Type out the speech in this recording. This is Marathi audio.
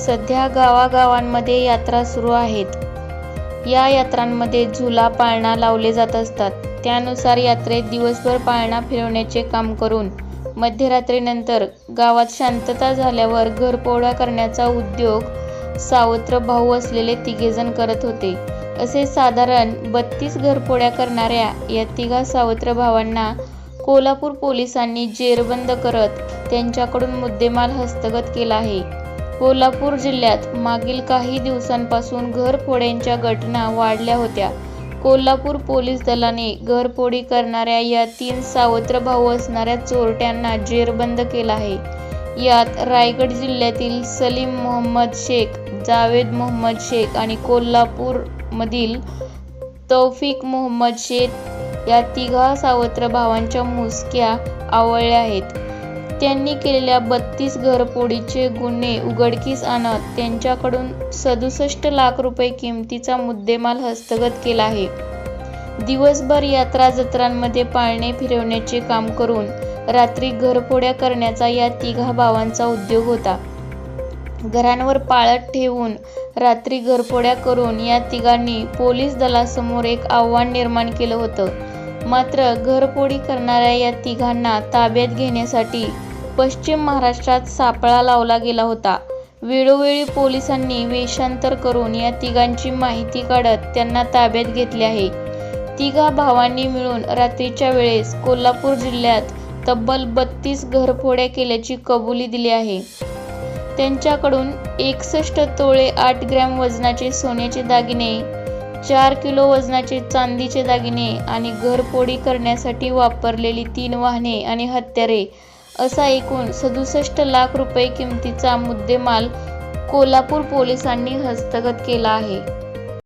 सध्या गावागावांमध्ये यात्रा सुरू आहेत. या यात्रांमध्ये झुला पाळणा लावले जात असतात. त्यानुसार यात्रेत दिवसभर पाळणा फिरवण्याचे काम करून मध्यरात्रीनंतर गावात शांतता झाल्यावर घरपोळ्या करण्याचा उद्योग सावत्र भाऊ असलेले तिघेजण करत होते. असे साधारण बत्तीस घरपोळ्या करणाऱ्या या तिघा सावत्र भावांना कोल्हापूर पोलिसांनी जेरबंद करत त्यांच्याकडून मुद्देमाल हस्तगत केला आहे. कोल्हापूर जिल्ह्यात मागील काही दिवसांपासून घरफोड्यांच्या घटना वाढल्या होत्या. कोल्हापूर पोलीस दलाने घरफोडी करणाऱ्या या तीन सावत्र भाऊ असणाऱ्या चोरट्यांना जेरबंद केला आहे. यात रायगड जिल्ह्यातील सलीम मोहम्मद शेख जावेद मोहम्मद शेख आणि कोल्हापूरमधील तौफिक मोहम्मद शेख या तिघा सावत्र भावांच्या मुसक्या आवळल्या आहेत. त्यांनी केलेल्या बत्तीस घरफोडीचे गुन्हे उघडकीस आणत त्यांच्याकडून सदुसष्ट लाख रुपये किमतीचा मुद्देमाल हस्तगत केला आहे. दिवसभर यात्रा जत्रांमध्ये पाळणे फिरवण्याचे काम करून रात्री घरफोड्या करण्याचा या तिघा भावांचा उद्योग होता. घरांवर पाळत ठेवून रात्री घरफोड्या करून या तिघांनी पोलीस दलासमोर एक आव्हान निर्माण केलं होतं. मात्र घरफोडी करणाऱ्या या तिघांना ताब्यात घेण्यासाठी पश्चिम महाराष्ट्रात सापळा लावला गेला होता. वेळोवेळी पोलिसांनी वेषांतर करून या तिघांची माहिती काढत त्यांना ताब्यात घेतले आहे. तिघा भावांनी मिळून रात्रीच्या वेळेस कोल्हापूर जिल्ह्यात तब्बल बत्तीस घरफोड्या केल्याची कबुली दिली आहे. त्यांच्याकडून एकसष्ट तोळे आठ ग्रॅम वजनाचे सोन्याचे दागिने चार किलो वजनाचे चांदीचे दागिने आणि घरफोडी करण्यासाठी वापरलेली तीन वाहने आणि हत्यारे असा एकूण सदुसष्ट लाख रुपये किमतीचा मुद्देमाल कोल्हापूर पोलिसांनी हस्तगत केला आहे.